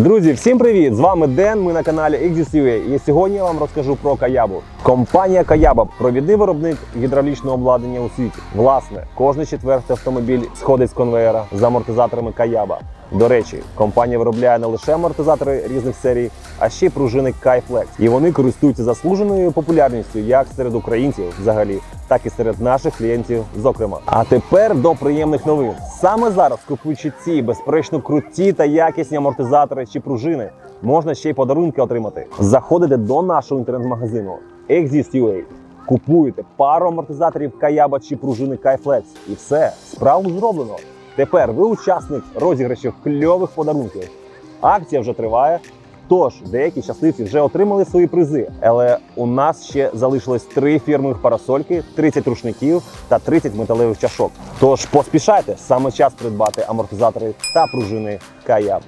Друзі, всім привіт! З вами Ден. Ми на каналі XUSUA. І сьогодні я вам розкажу про Каябу. Компанія Каяба провідний виробник гідравлічного обладнання у світі. Власне, кожний четвертий автомобіль сходить з конвеєра з амортизаторами Каяба. До речі, компанія виробляє не лише амортизатори різних серій, а ще й пружини Кайфлекс. І вони користуються заслуженою популярністю як серед українців взагалі, так і серед наших клієнтів, зокрема. А тепер до приємних новин. Саме зараз, купуючи ці безперечно круті та якісні амортизатори чи пружини, можна ще й подарунки отримати. Заходите до нашого інтернет-магазину Exist.ua, купуєте пару амортизаторів Каяба чи пружини Кайфлекс, і все, справу зроблено. Тепер ви учасник розіграшів кльових подарунків. Акція вже триває. Тож деякі щасливці вже отримали свої призи, але у нас ще залишилось три фірмових парасольки, 30 рушників та 30 металевих чашок. Тож поспішайте саме час придбати амортизатори та пружини Каяб.